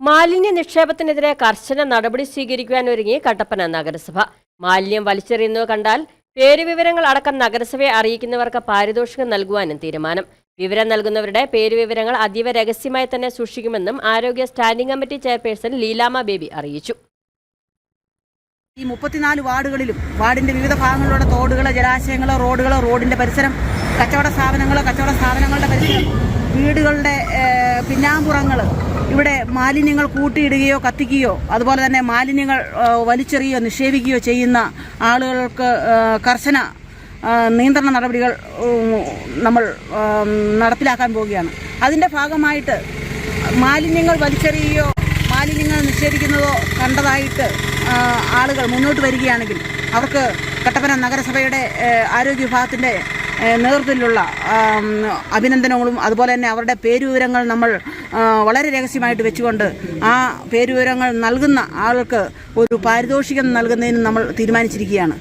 മാലിന്യ നിക്ഷേപത്തിനെതിരെ കർശന നടപടി സ്വീകരിക്കുവാൻ ഒരുങ്ങി കട്ടപ്പന നഗരസഭ. മാലിന്യം വലിച്ചെറിയുന്നത് കണ്ടാൽ പേരുവിവരങ്ങൾ അടക്കം നഗരസഭയെ അറിയിക്കുന്നവർക്ക് പാരിതോഷികം നൽകുവാനും തീരുമാനം. വിവരം നൽകുന്നവരുടെ പേരുവിവരങ്ങൾ അതീവ രഹസ്യമായി തന്നെ സൂക്ഷിക്കുമെന്നും ആരോഗ്യ standing committee chairperson Leelama Baby അറിയിച്ചു. ഈ മുപ്പത്തിനാല് വാർഡുകളിലും വാർഡിന്റെ വിവിധ ഭാഗങ്ങളിലുള്ള തോടുകളോ ജലാശയങ്ങളോ റോഡുകളോ റോഡിന്റെ പരിസരം കച്ചവട സ്ഥാപനങ്ങളോ കച്ചവട സ്ഥാപനങ്ങളുടെ പരിസരം വീടുകളുടെ പിന്നാമ്പുറങ്ങൾ ഇവിടെ മാലിന്യങ്ങൾ കൂട്ടിയിടുകയോ കത്തിക്കുകയോ അതുപോലെ തന്നെ മാലിന്യങ്ങൾ വലിച്ചെറിയുകയോ നിക്ഷേപിക്കുകയോ ചെയ്യുന്ന ആളുകൾക്ക് കർശന നിയന്ത്രണ നടപടികൾ നമ്മൾ നടപ്പിലാക്കാൻ പോവുകയാണ്. അതിന്റെ ഭാഗമായിട്ട് മാലിന്യങ്ങൾ വലിച്ചെറിയുകയോ മാലിന്യങ്ങൾ നിക്ഷേപിക്കുന്നതോ കണ്ടതായിട്ട് ആളുകൾ മുന്നോട്ട് വരികയാണെങ്കിൽ അവർക്ക് കട്ടപ്പന നഗരസഭയുടെ ആരോഗ്യ വിഭാഗത്തിന്റെ നേതൃത്വത്തിലുള്ള അഭിനന്ദനങ്ങളും അതുപോലെ തന്നെ അവരുടെ പേരുവിവരങ്ങൾ നമ്മൾ വളരെ രഹസ്യമായിട്ട് വെച്ചുകൊണ്ട് ആ പേരുവിവരങ്ങൾ നൽകുന്ന ആൾക്ക് ഒരു പാരിതോഷികം നൽകുന്നതിന് നമ്മൾ തീരുമാനിച്ചിരിക്കുകയാണ്.